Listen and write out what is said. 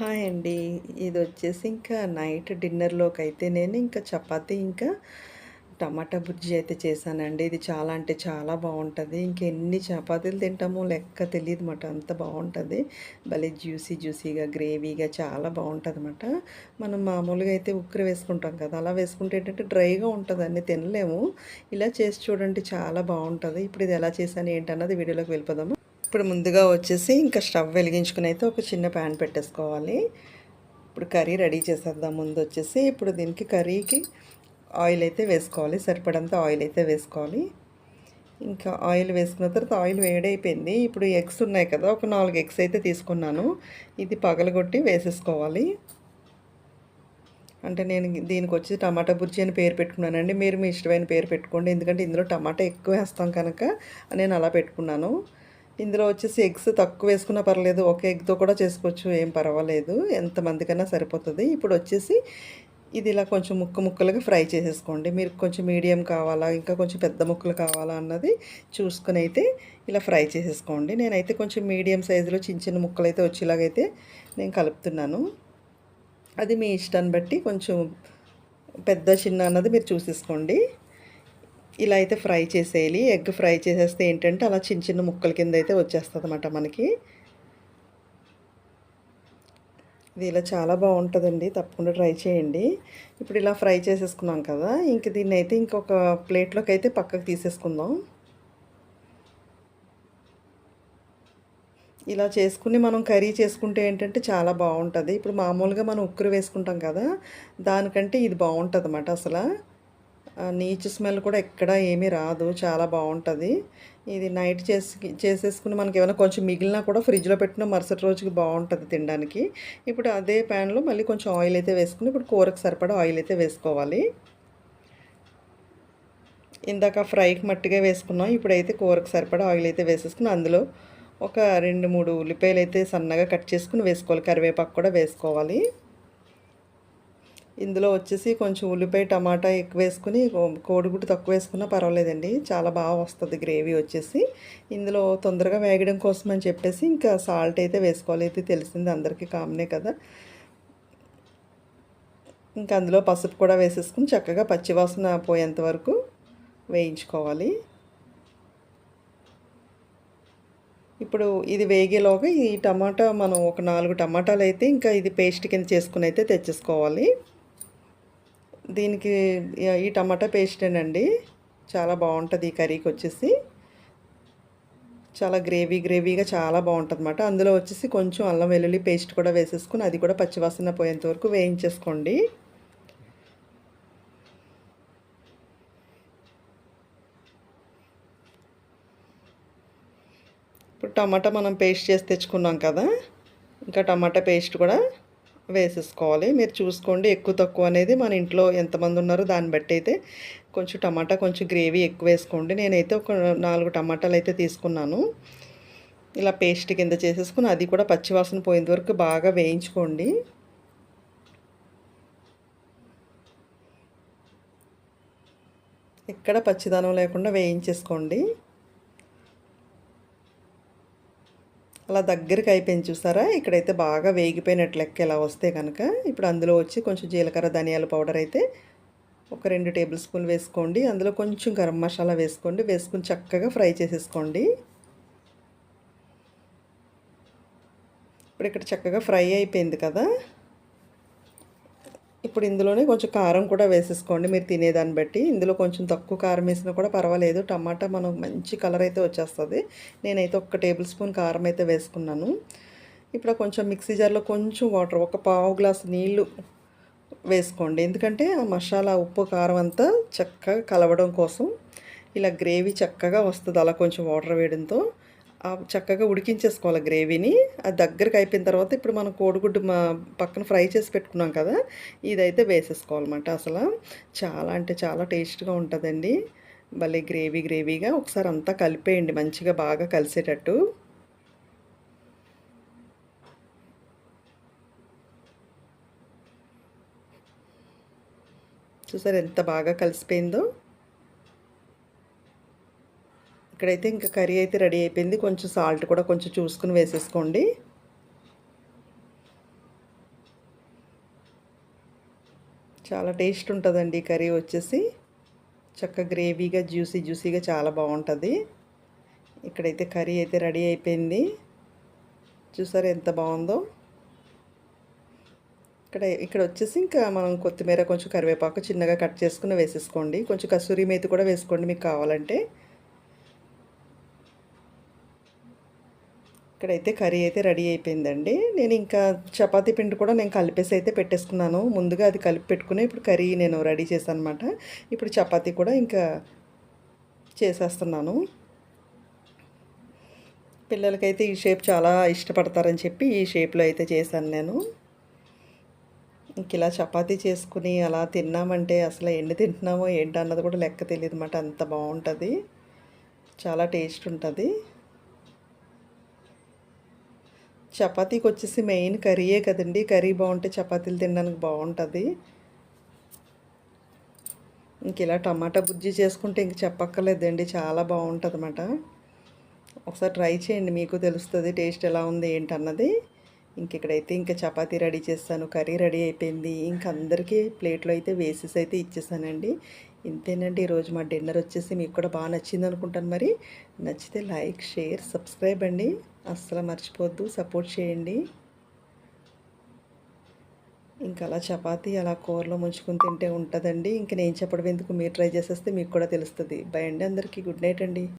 Hi అండి. ఇది వచ్చేసి ఇంకా నైట్ డిన్నర్‌లోకి అయితే నేను ఇంకా చపాతీ ఇంకా టమాటా బుజ్జి అయితే చేశానండి. ఇది చాలా అంటే చాలా బాగుంటుంది ఇంకెన్ని చపాతీలు తింటామో లెక్క తెలియదు మాట అంత బాగుంటుంది భలే జ్యూసీ జ్యూసీగా, గ్రేవీగా చాలా బాగుంటుంది అనమాట మనం మామూలుగా అయితే ఉక్కర వేసుకుంటాం కదా! అలా వేసుకుంటే ఏంటంటే డ్రైగా ఉంటదండి తినలేము. ఇలా చేసి చూడండి చాలా బాగుంటుంది ఇప్పుడు ఇది ఎలా చేశాను ఏంటన్నది వీడియోలోకి వెళ్ళిపోదాము ఇప్పుడు ముందుగా వచ్చేసి ఇంకా స్టవ్ వెలిగించుకుని అయితే ఒక చిన్న ప్యాన్ పెట్టేసుకోవాలి. ఇప్పుడు కర్రీ రెడీ చేసేద్దాం ముందు వచ్చేసి. ఇప్పుడు దీనికి కర్రీకి ఆయిల్ అయితే వేసుకోవాలి. సరిపడంత ఆయిల్ అయితే వేసుకోవాలి. ఇంకా ఆయిల్ వేసుకున్న తర్వాత ఆయిల్ వేడైపోయింది. ఇప్పుడు ఎగ్స్ ఉన్నాయి కదా! ఒక నాలుగు ఎగ్స్ అయితే తీసుకున్నాను. ఇది పగలగొట్టి వేసేసుకోవాలి. అంటే నేను దీనికి వచ్చి టమాటా బుర్జీ అని పేరు పెట్టుకున్నానండి. మీరు మీ ఇష్టమైన పేరు పెట్టుకోండి. ఎందుకంటే ఇందులో టమాటా ఎక్కువ వేస్తాం కనుక నేను అలా పెట్టుకున్నాను. ఇందులో వచ్చేసి ఎగ్స్ తక్కువ వేసుకున్నా పర్లేదు. ఒక ఎగ్‌తో కూడా చేసుకోవచ్చు. ఏం పర్వాలేదు. ఎంతమందికైనా సరిపోతుంది ఇప్పుడు వచ్చేసి ఇది ఇలా కొంచెం ముక్క ముక్కలుగా ఫ్రై చేసేసుకోండి. మీరు కొంచెం మీడియం కావాలా, ఇంకా కొంచెం పెద్ద ముక్కలు కావాలా అన్నది చూసుకుని అయితే ఇలా ఫ్రై చేసేసుకోండి. నేనైతే కొంచెం మీడియం సైజులో చిన్న చిన్న ముక్కలు అయితే వచ్చేలాగైతే నేను కలుపుతున్నాను. అది మీ ఇష్టాన్ని బట్టి కొంచెం పెద్ద, చిన్న అన్నది మీరు చూసేసుకోండి. ఇలా అయితే ఫ్రై చేసేయాలి. ఎగ్ ఫ్రై చేసేస్తే ఏంటంటే అలా చిన్న చిన్న ముక్కల కింద అయితే వచ్చేస్తుంది అనమాట మనకి. ఇది ఇలా చాలా బాగుంటుందండి తప్పకుండా ట్రై చేయండి. ఇప్పుడు ఇలా ఫ్రై చేసేసుకున్నాం కదా! ఇంక దీన్నైతే ఇంకొక ప్లేట్‌లోకి అయితే పక్కకు తీసేసుకుందాం. ఇలా చేసుకుని మనం కర్రీ చేసుకుంటే ఏంటంటే చాలా బాగుంటుంది ఇప్పుడు మామూలుగా మనం ఉక్కురు వేసుకుంటాం కదా! దానికంటే ఇది బావుంటదన్నమాట అసలు నీచు స్మెల్ కూడా ఎక్కడ ఏమీ రాదు. చాలా బాగుంటుంది ఇది నైట్ చేసి చేసేసుకుని మనకి ఏమైనా కొంచెం మిగిలినా కూడా ఫ్రిడ్జ్‌లో పెట్టిన మరుసటి రోజుకి బాగుంటుంది తినడానికి. ఇప్పుడు అదే ప్యాన్‌లో మళ్ళీ కొంచెం ఆయిల్ అయితే వేసుకుని ఇప్పుడు కూరకు సరిపడా ఆయిల్ అయితే వేసుకోవాలి. ఇందాక ఫ్రైకి మట్టిగా వేసుకున్నాం. ఇప్పుడైతే కూరకు సరిపడా ఆయిల్ అయితే వేసేసుకుని అందులో ఒక రెండు మూడు ఉల్లిపాయలు అయితే సన్నగా కట్ చేసుకుని వేసుకోవాలి. కరివేపాకు కూడా వేసుకోవాలి. ఇందులో వచ్చేసి కొంచెం ఉల్లిపాయ, టమాటా ఎక్కువ వేసుకుని కోడిగుడ్డు తక్కువ వేసుకున్నా పర్వాలేదండి. చాలా బాగా వస్తుంది గ్రేవీ వచ్చేసి. ఇందులో తొందరగా వేగడం కోసం అని చెప్పేసి ఇంకా సాల్ట్ అయితే వేసుకోవాలి. అయితే తెలిసింది అందరికీ కామనే కదా! ఇంకా అందులో పసుపు కూడా వేసేసుకొని చక్కగా పచ్చివాసన పోయేంత వరకు వేయించుకోవాలి. ఇప్పుడు ఇది వేగేలోగా ఈ టమాటా మనం ఒక నాలుగు టమాటాలు అయితే ఇంకా ఇది పేస్ట్ కింద చేసుకుని అయితే తెచ్చేసుకోవాలి. దీనికి ఈ టమాటా పేస్టేనండి. చాలా బాగుంటుంది ఈ కర్రీకి వచ్చేసి చాలా గ్రేవీ గ్రేవీగా చాలా బావుంటదన్నమాట. అందులో వచ్చేసి కొంచెం అల్లం వెల్లుల్లి పేస్ట్ కూడా వేసేసుకుని అది కూడా పచ్చివాసన పోయేంత వరకు వేయించేసుకోండి. ఇప్పుడు టమాటా మనం పేస్ట్ చేసి తెచ్చుకున్నాం కదా! ఇంకా టమాటా పేస్ట్ కూడా వేసేసుకోవాలి. మీరు చూసుకోండి ఎక్కువ తక్కువ అనేది మన ఇంట్లో ఎంతమంది ఉన్నారో దాన్ని బట్టి అయితే కొంచెం టమాటా కొంచెం గ్రేవీ ఎక్కువ వేసుకోండి. నేనైతే ఒక నాలుగు టమాటాలు అయితే తీసుకున్నాను. ఇలా పేస్ట్ కింద చేసేసుకుని అది కూడా పచ్చివాసన పోయేంత వరకు బాగా వేయించుకోండి. ఎక్కడ పచ్చిదనం లేకుండా వేయించేసుకోండి. అలా దగ్గరికి అయిపోయింది చూసారా? ఇక్కడైతే బాగా వేగిపోయినట్టు లెక్క ఇలా వస్తే కనుక ఇప్పుడు అందులో వచ్చి కొంచెం జీలకర్ర, ధనియాల పౌడర్ అయితే ఒక రెండు టేబుల్ స్పూన్ వేసుకోండి. అందులో కొంచెం గరం మసాలా వేసుకోండి. వేసుకొని చక్కగా ఫ్రై చేసేసుకోండి. ఇప్పుడు ఇక్కడ చక్కగా ఫ్రై అయిపోయింది కదా! ఇప్పుడు ఇందులోనే కొంచెం కారం కూడా వేసేసుకోండి మీరు తినేదాన్ని బట్టి. ఇందులో కొంచెం తక్కువ కారం వేసినా కూడా పర్వాలేదు. టమాటా మనకు మంచి కలర్ అయితే వచ్చేస్తుంది నేనైతే ఒక టేబుల్ స్పూన్ కారం అయితే వేసుకున్నాను. ఇప్పుడు కొంచెం మిక్సీ జార్‌లో కొంచెం వాటర్ ఒక పావు గ్లాస్ నీళ్ళు వేసుకోండి. ఎందుకంటే ఆ మసాలా, ఉప్పు, కారం అంతా చక్కగా కలవడం కోసం ఇలా గ్రేవీ చక్కగా వస్తుంది అలా కొంచెం వాటర్ వేయడంతో. చక్కగా ఉడికించేసుకోవాలి గ్రేవీని. అది దగ్గరకు అయిపోయిన తర్వాత ఇప్పుడు మనం కోడిగుడ్డు మా పక్కన ఫ్రై చేసి పెట్టుకున్నాం కదా! ఇదైతే వేసేసుకోవాలన్నమాట అసలు చాలా అంటే చాలా టేస్ట్‌గా ఉంటుందండి భలే గ్రేవీ గ్రేవీగా ఒకసారి అంతా కలిపేయండి మంచిగా బాగా కలిసేటట్టు. చూసారు ఎంత బాగా కలిసిపోయిందో? ఇక్కడైతే ఇంకా కర్రీ అయితే రెడీ అయిపోయింది. కొంచెం సాల్ట్ కూడా కొంచెం చూసుకుని వేసేసుకోండి. చాలా టేస్ట్ ఉంటుందండి కర్రీ వచ్చేసి. చక్కగా గ్రేవీగా జ్యూసీ జ్యూసీగా చాలా బాగుంటుంది. ఇక్కడైతే కర్రీ అయితే రెడీ అయిపోయింది. చూసారు ఎంత బాగుందో. ఇక్కడ ఇక్కడ వచ్చేసి ఇంకా మనం కొత్తిమీర కొంచెం కరివేపాకు చిన్నగా కట్ చేసుకుని వేసేసుకోండి. కొంచెం కసూరి మేతి కూడా వేసుకోండి మీకు కావాలంటే. ఇక్కడైతే కర్రీ అయితే రెడీ అయిపోయిందండి. నేను ఇంకా చపాతీ పిండి కూడా నేను కలిపేసి అయితే పెట్టేసుకున్నాను. ముందుగా అది కలిపి పెట్టుకుని ఇప్పుడు కర్రీ నేను రెడీ చేశాను అనమాట ఇప్పుడు చపాతీ కూడా ఇంకా చేసేస్తున్నాను. పిల్లలకైతే ఈ షేప్ చాలా ఇష్టపడతారని చెప్పి ఈ షేప్లో అయితే చేశాను నేను. ఇంక ఇలా చపాతీ చేసుకుని అలా తిన్నామంటే అసలు ఎన్ని తింటున్నామో ఏంటన్నది కూడా లెక్క తెలియదు అన్నమాట అంత బాగుంటుంది. చాలా టేస్ట్ ఉంటుంది. చపాతీకి వచ్చేసి మెయిన్ కర్రీయే కదండి. కర్రీ బాగుంటే చపాతీలు తినడానికి బాగుంటుంది. ఇంక ఇలా టమాటా బుజ్జి చేసుకుంటే ఇంక చెప్పక్కర్లేదండి. చాలా బాగుంటుంది అన్నమాట ఒకసారి ట్రై చేయండి. మీకు తెలుస్తుంది టేస్ట్ ఎలా ఉంది ఏంటన్నది. ఇంక ఇక్కడైతే ఇంకా చపాతీ రెడీ చేస్తాను. కర్రీ రెడీ అయిపోయింది. ఇంక అందరికీ ప్లేట్లో అయితే వేసేసి అయితే ఇచ్చేసానండి. ఇంతేనండి ఈరోజు మా డిన్నర్ వచ్చేసి మీకు కూడా బాగా నచ్చింది అనుకుంటాను మరి. నచ్చితే లైక్ షేర్ సబ్స్క్రైబ్ అండి. అస్సలు మర్చిపోవద్దు సపోర్ట్ చేయండి. ఇంకా అలా చపాతీ అలా కూరలో ముంచుకుని తింటే ఉంటుందండి. ఇంక నేను చెప్పడం ఎందుకు మీరు ట్రై చేసేస్తే మీకు కూడా తెలుస్తుంది. బై అండి అందరికీ గుడ్ నైట్ అండి.